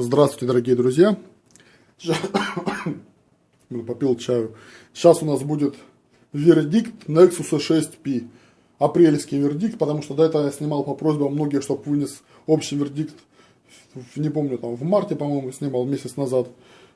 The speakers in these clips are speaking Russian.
Здравствуйте, дорогие друзья. Попил чаю. Сейчас у нас будет вердикт Nexus 6P. Апрельский вердикт, потому что до этого я снимал по просьбам многих, чтобы вынес общий вердикт. Не помню, там в марте, по-моему, снимал месяц назад.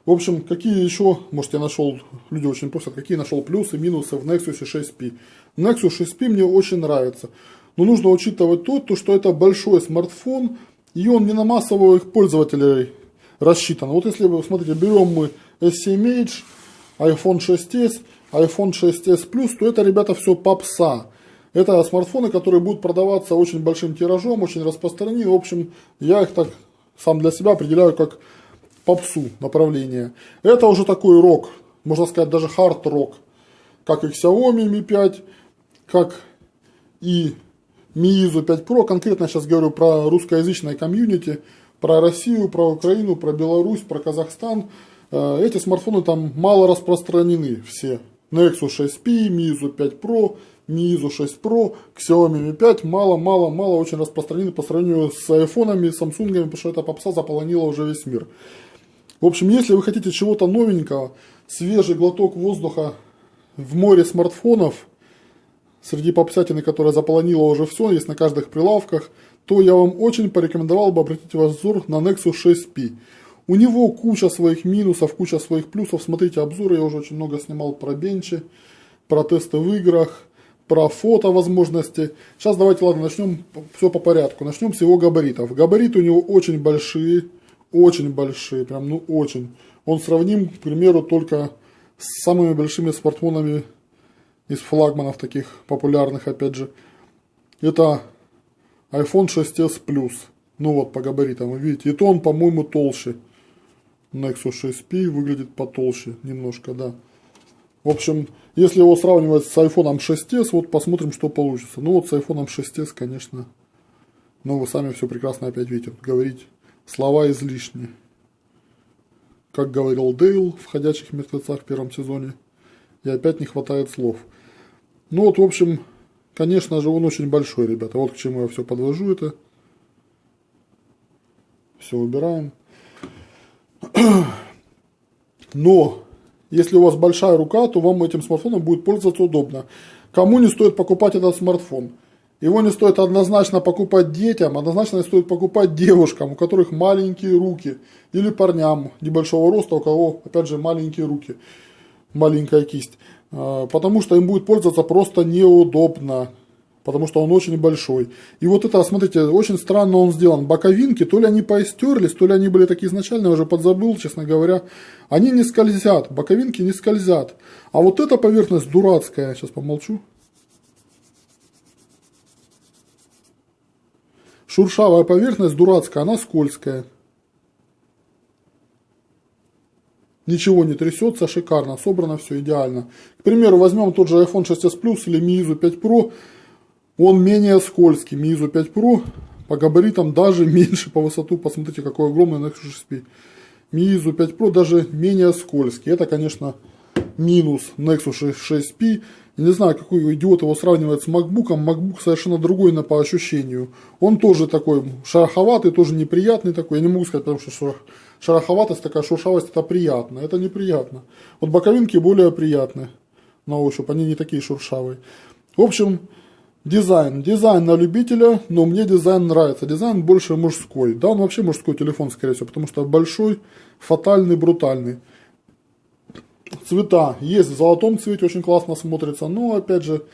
В общем, какие еще, может, я нашел, люди очень просят, какие нашел плюсы, минусы в Nexus 6P. Nexus 6P мне очень нравится. Но нужно учитывать то, то, что это большой смартфон, и он не на массовых пользователей рассчитан. Вот если вы, смотрите, берем мы S7H, iPhone 6s, iPhone 6s Plus, то это, ребята, все попса. Это смартфоны, которые будут продаваться очень большим тиражом, очень распространены. В общем, я их так сам для себя определяю как попсу направление. Это уже такой рок, можно сказать даже хард-рок, как и Xiaomi Mi 5, как и Meizu 5 Pro, конкретно сейчас говорю про русскоязычное комьюнити, про Россию, про Украину, про Беларусь, про Казахстан. Э, эти смартфоны там мало распространены все. Nexus 6P, Meizu 5 Pro, Meizu 6 Pro, Xiaomi Mi 5 мало-мало-мало очень распространены по сравнению с айфонами, самсунгами, потому что эта попса заполонила уже весь мир. В общем, если вы хотите чего-то новенького, свежий глоток воздуха в море смартфонов – среди попсятины, которая заполонила уже все, есть на каждых прилавках, то я вам очень порекомендовал бы обратить ваш взор на Nexus 6P. У него куча своих минусов, куча своих плюсов. Смотрите обзоры, я уже очень много снимал про бенчи, про тесты в играх, про фото возможности. Сейчас давайте, ладно, начнем все по порядку. Начнем с его габаритов. Габариты у него очень большие, очень большие, прям ну очень. Он сравним, к примеру, только с самыми большими смартфонами из флагманов таких популярных, опять же, это iPhone 6s Plus. Ну вот, по габаритам, вы видите. И то он, по-моему, толще. Nexus 6P выглядит потолще немножко, да. В общем, если его сравнивать с iPhone 6s, вот посмотрим, что получится. Ну вот с iPhone 6s, конечно, ну вы сами все прекрасно опять видите. Говорить слова излишние. Как говорил Дейл в «Ходячих мертвецах» в первом сезоне. И опять не хватает слов. Ну вот, в общем, конечно же, он очень большой, ребята. Вот к чему я все подвожу это. Все убираем. Но, если у вас большая рука, то вам этим смартфоном будет пользоваться удобно. Кому не стоит покупать этот смартфон? Его не стоит однозначно покупать детям, однозначно не стоит покупать девушкам, у которых маленькие руки, или парням небольшого роста, у кого, опять же, маленькие руки, маленькая кисть. А, потому что им будет пользоваться просто неудобно, потому что он очень большой. И вот это, смотрите, очень странно он сделан. Боковинки, то ли они поистерлись, то ли они были такие изначально, я уже подзабыл, честно говоря. Они не скользят, боковинки не скользят. А вот эта поверхность дурацкая, сейчас помолчу. Шуршавая поверхность дурацкая, она скользкая. Ничего не трясется, шикарно, собрано все идеально. К примеру, возьмем тот же iPhone 6s Plus или Meizu 5 Pro. Он менее скользкий. Meizu 5 Pro по габаритам даже меньше по высоту. Посмотрите, какой огромный Nexus 6P. Meizu 5 Pro даже менее скользкий. Это, конечно, минус Nexus 6P. не знаю, какой идиот его сравнивает с MacBook. MacBook совершенно другой на, по ощущению. Он тоже такой шероховатый, тоже неприятный такой. Я не могу сказать, потому что шероховатость, такая шуршавость, это приятно, это неприятно. Вот боковинки более приятные на ощупь, они не такие шуршавые. В общем, дизайн. Дизайн на любителя, но мне дизайн нравится. Дизайн больше мужской. Да, он вообще мужской телефон, скорее всего, потому что большой, фатальный, брутальный. Цвета. Есть в золотом цвете, очень классно смотрится, но, опять же,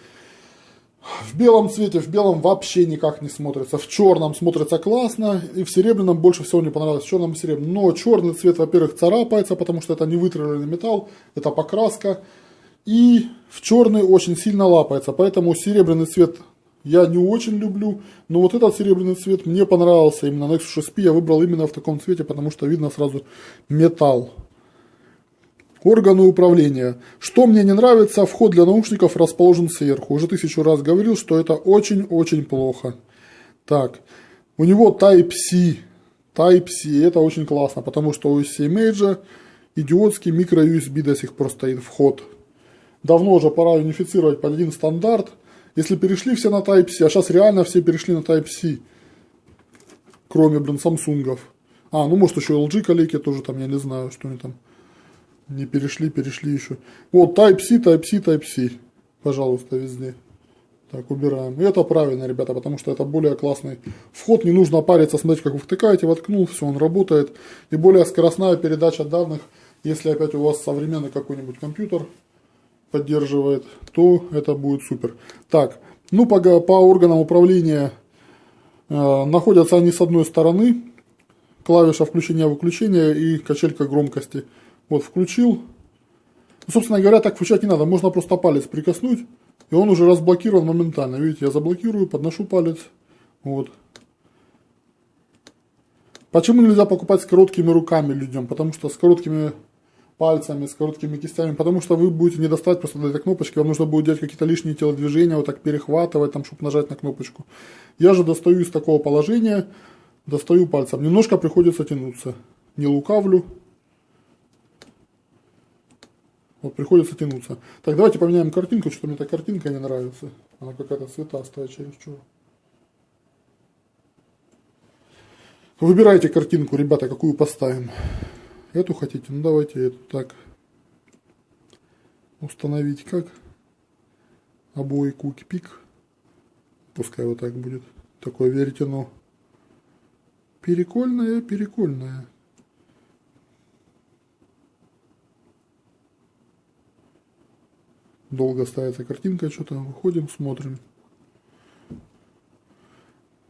в белом цвете, в белом вообще никак не смотрится. В черном смотрится классно. И в серебряном больше всего не понравилось. В черном и серебряном. Но черный цвет, во-первых, царапается, потому что это не вытравленный металл. Это покраска. И в черный очень сильно лапается. Поэтому серебряный цвет я не очень люблю. Но вот этот серебряный цвет мне понравился. Именно Nexus 6P я выбрал именно в таком цвете, потому что видно сразу металл. Органы управления. Что мне не нравится, вход для наушников расположен сверху. Уже тысячу раз говорил, что это очень-очень плохо. Так, у него Type-C. Type-C, это очень классно, потому что у C-Major идиотский микро-USB до сих пор стоит вход. Давно уже пора унифицировать под один стандарт. Если перешли все на Type-C, а сейчас реально все перешли на Type-C, кроме, блин, Самсунгов. А, ну может еще LG коллеги тоже там, я не знаю, что они там не перешли, перешли еще. Вот Type-C, Type-C, Type-C. Пожалуйста, везде. Так, убираем. И это правильно, ребята, потому что это более классный вход. Не нужно париться, смотреть, как вы втыкаете, воткнул, все, он работает. И более скоростная передача данных, если опять у вас современный какой-нибудь компьютер поддерживает, то это будет супер. Так, ну по, по органам управления э, находятся они с одной стороны. Клавиша включения-выключения и качелька громкости. Вот включил. Ну, собственно говоря, так включать не надо, можно просто палец прикоснуть и он уже разблокирован моментально. Видите, я заблокирую, подношу палец. Вот. Почему нельзя покупать с короткими руками людям? Потому что с короткими пальцами, с короткими кистями, потому что вы будете не достать просто до этой кнопочки, вам нужно будет делать какие-то лишние телодвижения, вот так перехватывать, там, чтобы нажать на кнопочку. Я же достаю из такого положения, достаю пальцем. Немножко приходится тянуться. Не лукавлю, вот приходится тянуться. Так, давайте поменяем картинку, что-то мне эта картинка не нравится. Она какая-то цветастая чересчур. Выбирайте картинку, ребята, какую поставим. Эту хотите? Ну давайте эту. Так. Установить как? Обои куки пик. Пускай вот так будет. Такое веретено. Перекольное, перекольное. Долго ставится картинка, что-то выходим, смотрим.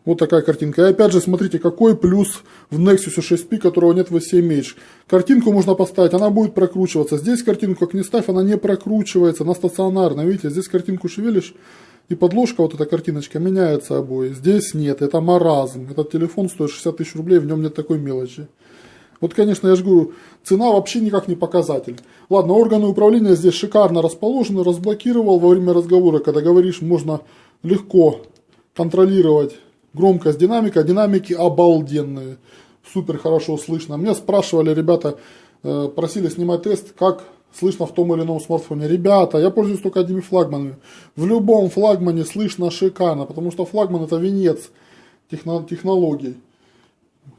Вот такая картинка. И опять же, смотрите, какой плюс в Nexus 6P, которого нет в S7H. Картинку можно поставить, она будет прокручиваться. Здесь картинку как не ставь, она не прокручивается, она стационарная. Видите, здесь картинку шевелишь, и подложка, вот эта картиночка, меняется обои. Здесь нет, это маразм. Этот телефон стоит 60 тысяч рублей, в нем нет такой мелочи. Вот, конечно, я же говорю, цена вообще никак не показатель. Ладно, органы управления здесь шикарно расположены, разблокировал во время разговора, когда говоришь, можно легко контролировать громкость динамика. Динамики обалденные, супер хорошо слышно. Меня спрашивали ребята, э, просили снимать тест, как слышно в том или ином смартфоне. Ребята, я пользуюсь только одними флагманами. В любом флагмане слышно шикарно, потому что флагман это венец технологий.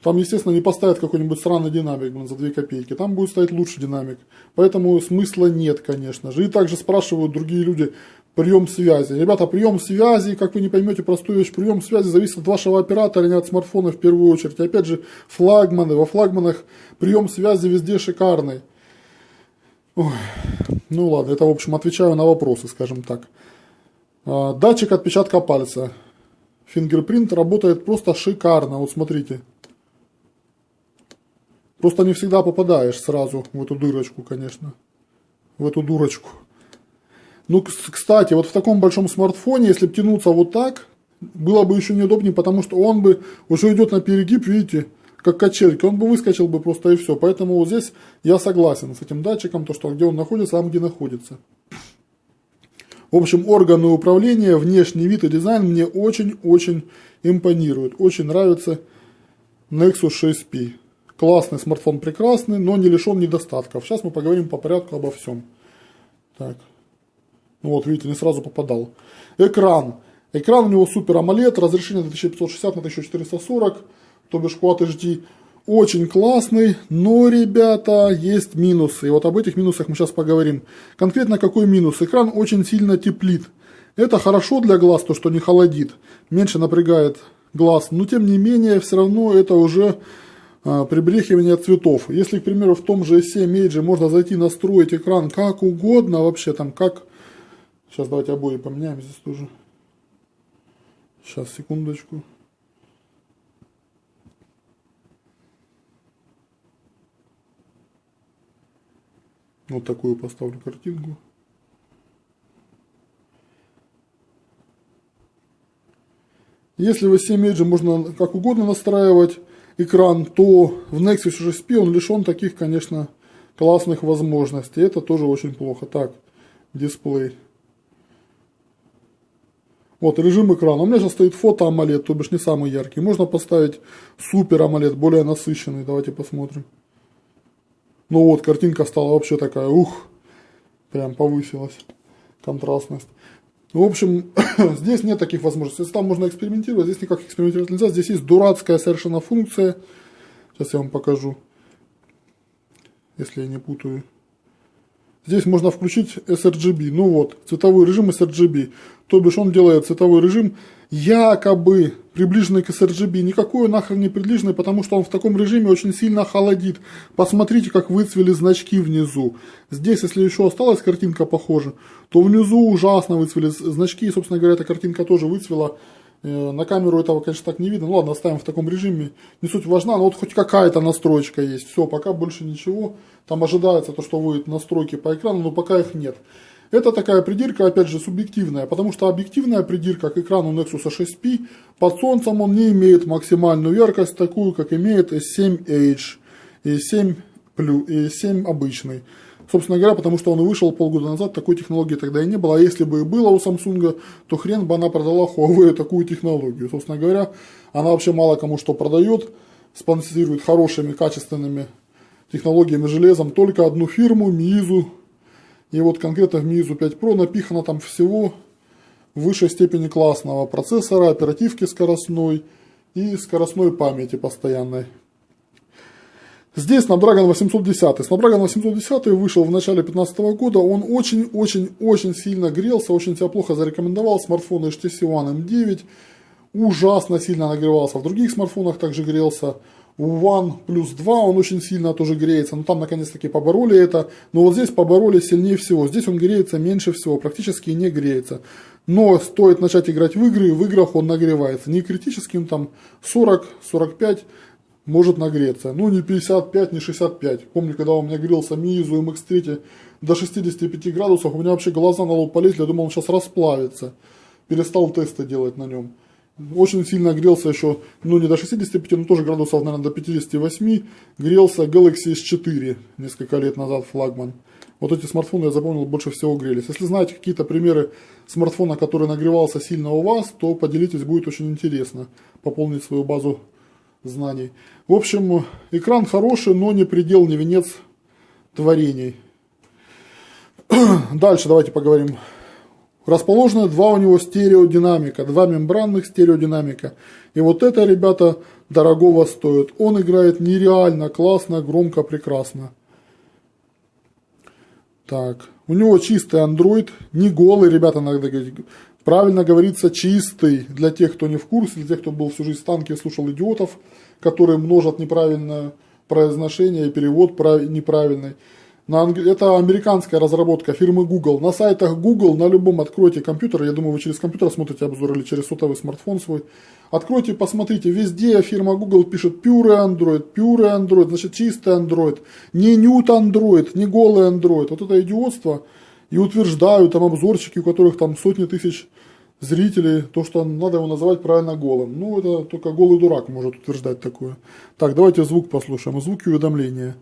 Там, естественно, не поставят какой-нибудь сраный динамик блин, за 2 копейки. Там будет стоять лучший динамик. Поэтому смысла нет, конечно же. И также спрашивают другие люди прием связи. Ребята, прием связи, как вы не поймете простую вещь, прием связи зависит от вашего оператора, не от смартфона в первую очередь. Опять же, флагманы. Во флагманах прием связи везде шикарный. Ой. Ну ладно, это в общем отвечаю на вопросы, скажем так. А, датчик отпечатка пальца. Фингерпринт работает просто шикарно. Вот смотрите. Просто не всегда попадаешь сразу в эту дырочку, конечно. В эту дурочку. Ну, кстати, вот в таком большом смартфоне, если бы тянуться вот так, было бы еще неудобнее, потому что он бы уже идет на перегиб, видите, как качельки, он бы выскочил бы просто и все. Поэтому вот здесь я согласен с этим датчиком, то что где он находится, там где находится. В общем, органы управления, внешний вид и дизайн мне очень-очень импонируют. Очень нравится Nexus 6P. Классный смартфон, прекрасный, но не лишен недостатков. Сейчас мы поговорим по порядку обо всем. Так. Ну вот, видите, не сразу попадал. Экран. Экран у него Super AMOLED, разрешение 2560 на 1440, то бишь Quad HD. Очень классный, но, ребята, есть минусы. И вот об этих минусах мы сейчас поговорим. Конкретно какой минус? Экран очень сильно теплит. Это хорошо для глаз, то что не холодит, меньше напрягает глаз, но тем не менее, все равно это уже а, прибрехивание цветов. Если, к примеру, в том же S7 Edge можно зайти настроить экран как угодно, вообще там как... Сейчас давайте обои поменяем здесь тоже. Сейчас, секундочку. Вот такую поставлю картинку. Если в S7 Edge можно как угодно настраивать, экран, то в Nexus 6P он лишен таких, конечно, классных возможностей. Это тоже очень плохо. Так, дисплей. Вот режим экрана. У меня сейчас стоит фото AMOLED, то бишь не самый яркий. Можно поставить супер AMOLED, более насыщенный. Давайте посмотрим. Ну вот, картинка стала вообще такая, ух, прям повысилась контрастность. В общем, здесь нет таких возможностей. Там можно экспериментировать, здесь никак экспериментировать нельзя. Здесь есть дурацкая совершенно функция. Сейчас я вам покажу, если я не путаю. Здесь можно включить sRGB. Ну вот, цветовой режим sRGB. То бишь он делает цветовой режим якобы приближенный к sRGB. Никакой он нахрен не приближенный, потому что он в таком режиме очень сильно холодит. Посмотрите, как выцвели значки внизу. Здесь, если еще осталась картинка похожа, то внизу ужасно выцвели значки. И, собственно говоря, эта картинка тоже выцвела. Э, на камеру этого, конечно, так не видно. Ну ладно, оставим в таком режиме. Не суть важна, но вот хоть какая-то настройка есть. Все, пока больше ничего. Там ожидается то, что будет настройки по экрану, но пока их нет. Это такая придирка, опять же, субъективная, потому что объективная придирка к экрану Nexus 6P под солнцем он не имеет максимальную яркость, такую, как имеет S7H и 7, и 7 обычный. Собственно говоря, потому что он вышел полгода назад, такой технологии тогда и не было. А если бы и было у Samsung, то хрен бы она продала Huawei такую технологию. Собственно говоря, она вообще мало кому что продает, спонсирует хорошими, качественными технологиями железом только одну фирму, Miizu. И вот конкретно в Miizu 5 Pro напихано там всего высшей степени классного процессора, оперативки скоростной и скоростной памяти постоянной. Здесь Snapdragon 810. Snapdragon 810 вышел в начале 2015 года. Он очень-очень-очень сильно грелся, очень себя плохо зарекомендовал. Смартфон HTC One M9 ужасно сильно нагревался. В других смартфонах также грелся. У One Plus 2 он очень сильно тоже греется. Но там наконец-таки побороли это. Но вот здесь побороли сильнее всего. Здесь он греется меньше всего, практически не греется. Но стоит начать играть в игры, в играх он нагревается. Не критическим, там 40-45 может нагреться. Ну, не 55, не 65. Помню, когда у меня грелся Meizu MX3 до 65 градусов, у меня вообще глаза на лоб полезли, я думал, он сейчас расплавится. Перестал тесты делать на нем. Очень сильно грелся еще, ну не до 65, но тоже градусов, наверное, до 58. Грелся Galaxy S4 несколько лет назад, флагман. Вот эти смартфоны, я запомнил, больше всего грелись. Если знаете какие-то примеры смартфона, который нагревался сильно у вас, то поделитесь, будет очень интересно пополнить свою базу знаний. В общем, экран хороший, но не предел, не венец творений. Дальше давайте поговорим. Расположено два у него стереодинамика, два мембранных стереодинамика. И вот это, ребята, дорогого стоит. Он играет нереально классно, громко, прекрасно. Так, у него чистый Android, не голый, ребята, иногда Правильно говорится чистый для тех, кто не в курсе, для тех, кто был всю жизнь в танке и слушал идиотов, которые множат неправильное произношение и перевод неправильный. Это американская разработка фирмы Google. На сайтах Google, на любом откройте компьютер, я думаю, вы через компьютер смотрите обзор или через сотовый смартфон свой. Откройте, посмотрите, везде фирма Google пишет pure Android, pure Android, значит чистый Android, не newt Android, не голый Android. Вот это идиотство – и утверждают там обзорчики, у которых там сотни тысяч зрителей, то, что надо его называть правильно голым. Ну, это только голый дурак может утверждать такое. Так, давайте звук послушаем. Звуки уведомления.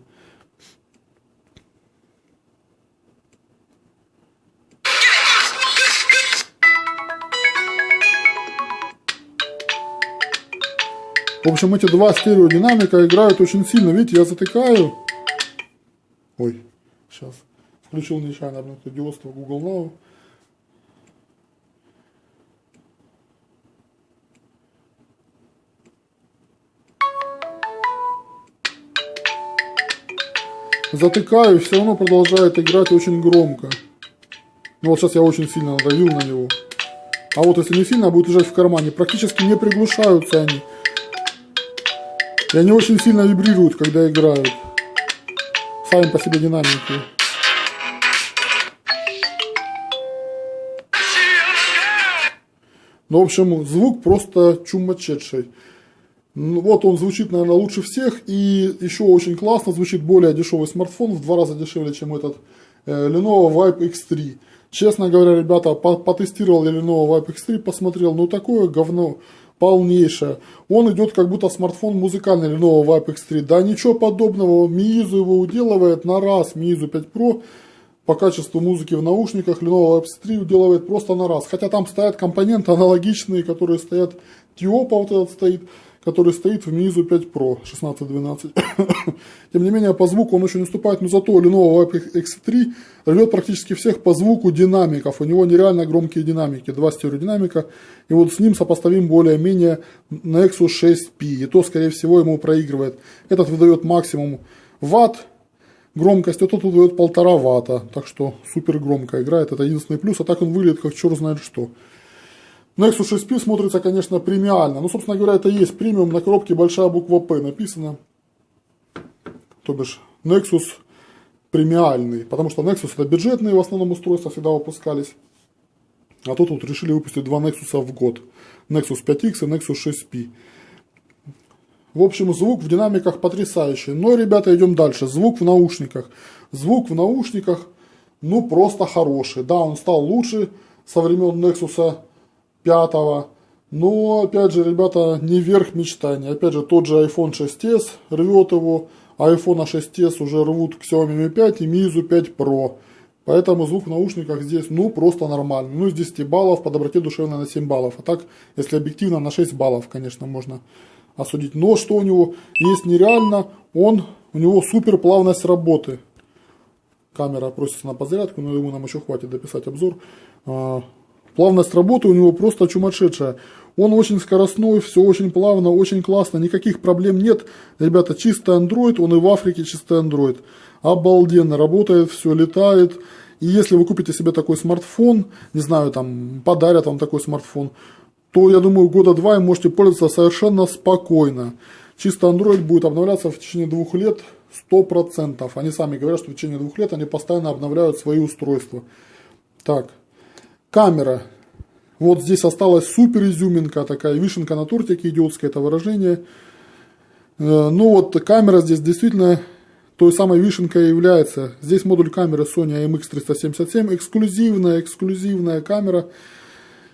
В общем, эти два стереодинамика играют очень сильно. Видите, я затыкаю. Ой, сейчас. Включил нечаянно идиотство Google Now. Затыкаю, все равно продолжает играть очень громко. Ну вот сейчас я очень сильно надавил на него. А вот если не сильно, будет лежать в кармане. Практически не приглушаются они. И они очень сильно вибрируют, когда играют. Сами по себе динамики. Ну, в общем, звук просто чумачедший. Ну, вот он звучит, наверное, лучше всех. И еще очень классно звучит более дешевый смартфон, в два раза дешевле, чем этот э, Lenovo Vibe X3. Честно говоря, ребята, потестировал я Lenovo Vibe X3, посмотрел, ну такое говно полнейшее. Он идет как будто смартфон музыкальный Lenovo Vibe X3. Да ничего подобного, Meizu его уделывает на раз, Meizu 5 Pro по качеству музыки в наушниках Lenovo Labs 3 уделывает просто на раз. Хотя там стоят компоненты аналогичные, которые стоят Тиопа вот этот стоит, который стоит в Meizu 5 Pro 1612. Тем не менее, по звуку он еще не уступает, но зато Lenovo Vibe X3 рвет практически всех по звуку динамиков. У него нереально громкие динамики, два стереодинамика. И вот с ним сопоставим более-менее Nexus 6P. И то, скорее всего, ему проигрывает. Этот выдает максимум ватт громкость, этот выдает полтора ватта. Так что супер громко играет. Это единственный плюс. А так он выглядит как черт знает что. Nexus 6P смотрится, конечно, премиально. Ну, собственно говоря, это и есть премиум. На коробке большая буква P написано. То бишь, Nexus премиальный. Потому что Nexus это бюджетные в основном устройства всегда выпускались. А тут вот решили выпустить два Nexus в год. Nexus 5X и Nexus 6P. В общем, звук в динамиках потрясающий. Но, ребята, идем дальше. Звук в наушниках. Звук в наушниках, ну, просто хороший. Да, он стал лучше со времен Nexus пятого. Но, опять же, ребята, не верх мечтаний. Опять же, тот же iPhone 6s рвет его, а iPhone 6s уже рвут Xiaomi Mi 5 и Meizu 5 Pro. Поэтому звук в наушниках здесь, ну, просто нормальный. Ну, из 10 баллов, по доброте душевной на 7 баллов. А так, если объективно, на 6 баллов, конечно, можно осудить. Но что у него есть нереально, он, у него супер плавность работы. Камера просится на подзарядку, но ему нам еще хватит дописать обзор. Плавность работы у него просто чумасшедшая. Он очень скоростной, все очень плавно, очень классно, никаких проблем нет. Ребята, чистый Android, он и в Африке чистый Android. Обалденно, работает, все летает. И если вы купите себе такой смартфон, не знаю, там подарят вам такой смартфон, то, я думаю, года два и можете пользоваться совершенно спокойно. Чисто Android будет обновляться в течение двух лет 100%. Они сами говорят, что в течение двух лет они постоянно обновляют свои устройства. Так, Камера. Вот здесь осталась супер изюминка, такая вишенка на тортике, идиотское это выражение. Э, ну вот камера здесь действительно той самой вишенкой является. Здесь модуль камеры Sony IMX377, эксклюзивная, эксклюзивная камера.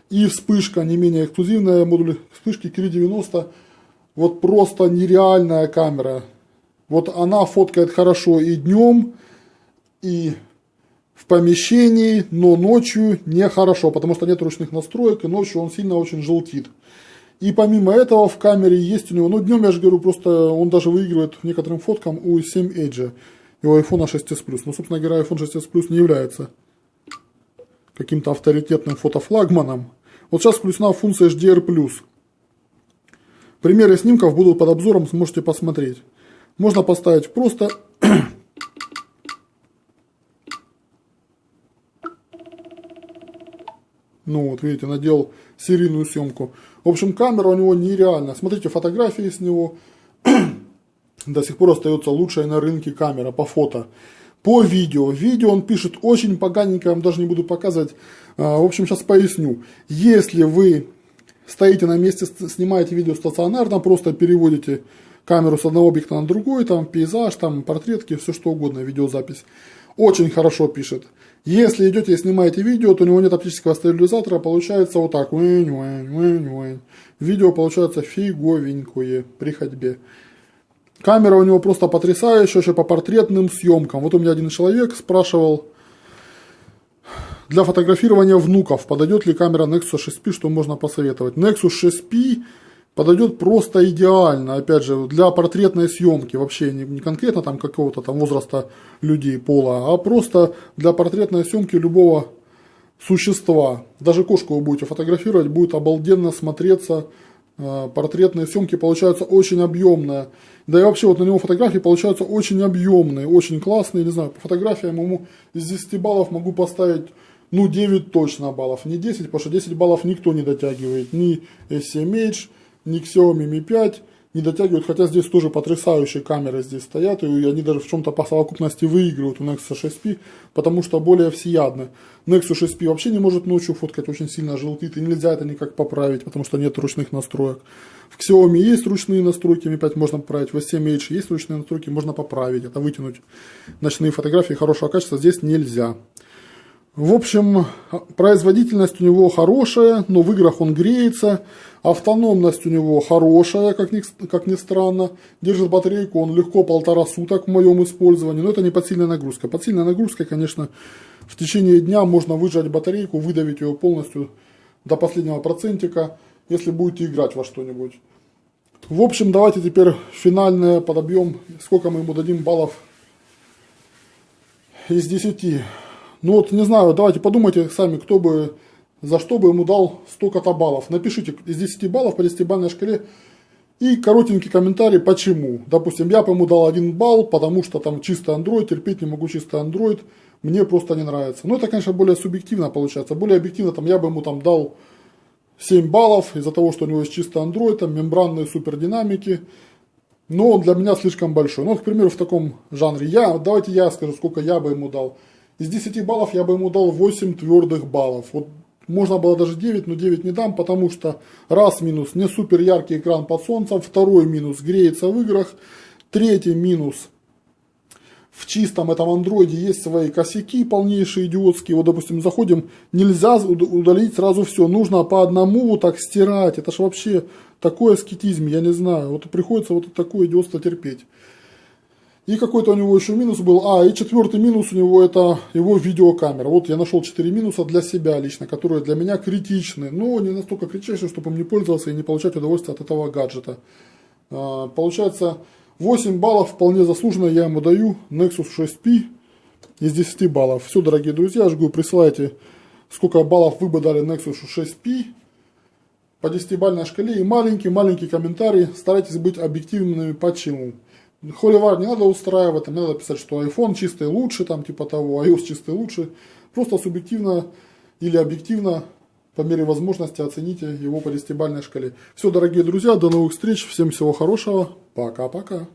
И вспышка не менее эксклюзивная, модуль вспышки Kiri90. Вот просто нереальная камера. Вот она фоткает хорошо и днем, и в помещении, но ночью нехорошо, потому что нет ручных настроек, и ночью он сильно очень желтит. И помимо этого в камере есть у него, ну днем я же говорю, просто он даже выигрывает некоторым фоткам у 7 Edge у iPhone 6s Plus. Но, собственно говоря, iPhone 6s Plus не является каким-то авторитетным фотофлагманом. Вот сейчас включена функция HDR+. Примеры снимков будут под обзором, сможете посмотреть. Можно поставить просто Ну вот, видите, надел серийную съемку. В общем, камера у него нереальная. Смотрите, фотографии с него. До сих пор остается лучшая на рынке камера по фото. По видео. Видео он пишет очень поганенько, я вам даже не буду показывать. А, в общем, сейчас поясню. Если вы стоите на месте, снимаете видео стационарно, просто переводите камеру с одного объекта на другой, там пейзаж, там портретки, все что угодно, видеозапись. Очень хорошо пишет. Если идете и снимаете видео, то у него нет оптического стабилизатора, получается вот так. Видео получается фиговенькое при ходьбе. Камера у него просто потрясающая, еще по портретным съемкам. Вот у меня один человек спрашивал, для фотографирования внуков подойдет ли камера Nexus 6P, что можно посоветовать. Nexus 6P подойдет просто идеально, опять же, для портретной съемки, вообще не, не конкретно там какого-то там возраста людей, пола, а просто для портретной съемки любого существа. Даже кошку вы будете фотографировать, будет обалденно смотреться, э, портретные съемки получаются очень объемные. Да и вообще вот на него фотографии получаются очень объемные, очень классные, не знаю, по фотографиям ему из 10 баллов могу поставить ну 9 точно баллов, не 10, потому что 10 баллов никто не дотягивает, ни SMH, ни Xiaomi Mi 5 не дотягивают, хотя здесь тоже потрясающие камеры здесь стоят, и они даже в чем-то по совокупности выигрывают у Nexus 6P, потому что более всеядны. Nexus 6P вообще не может ночью фоткать, очень сильно желтит, и нельзя это никак поправить, потому что нет ручных настроек. В Xiaomi есть ручные настройки, Mi 5 можно поправить, в S7H есть ручные настройки, можно поправить, это вытянуть ночные фотографии хорошего качества, здесь нельзя. В общем, производительность у него хорошая, но в играх он греется. Автономность у него хорошая, как ни, как ни странно. Держит батарейку он легко полтора суток в моем использовании. Но это не подсильная нагрузка. Подсильная нагрузка, конечно, в течение дня можно выжать батарейку, выдавить ее полностью до последнего процентика, если будете играть во что-нибудь. В общем, давайте теперь финальное подобьем, сколько мы ему дадим баллов из 10. Ну вот, не знаю, давайте подумайте сами, кто бы, за что бы ему дал столько-то баллов. Напишите из 10 баллов по 10-бальной шкале и коротенький комментарий, почему. Допустим, я бы ему дал 1 балл, потому что там чисто Android, терпеть не могу чисто Android, мне просто не нравится. Но это, конечно, более субъективно получается. Более объективно, там, я бы ему там дал 7 баллов из-за того, что у него есть чисто Android, там мембранные супердинамики. Но он для меня слишком большой. Ну, к примеру, в таком жанре. Я, давайте я скажу, сколько я бы ему дал. Из 10 баллов я бы ему дал 8 твердых баллов. Вот можно было даже 9, но 9 не дам, потому что раз минус, не супер яркий экран под солнцем, второй минус, греется в играх, третий минус, в чистом этом андроиде есть свои косяки полнейшие идиотские. Вот, допустим, заходим, нельзя удалить сразу все. Нужно по одному вот так стирать. Это же вообще такой аскетизм, я не знаю. Вот приходится вот такое идиотство терпеть. И какой-то у него еще минус был. А, и четвертый минус у него это его видеокамера. Вот я нашел 4 минуса для себя лично, которые для меня критичны. Но не настолько критичны, чтобы им не пользоваться и не получать удовольствие от этого гаджета. А, получается, 8 баллов вполне заслуженно я ему даю Nexus 6P из 10 баллов. Все, дорогие друзья, жгу, присылайте, сколько баллов вы бы дали Nexus 6P по 10-бальной шкале. И маленький-маленький комментарий. Старайтесь быть объективными почему. Холивар не надо устраивать, там не надо писать, что iPhone чистый лучше, там типа того, iOS чистый лучше. Просто субъективно или объективно по мере возможности оцените его по десятибальной шкале. Все, дорогие друзья, до новых встреч, всем всего хорошего, пока-пока.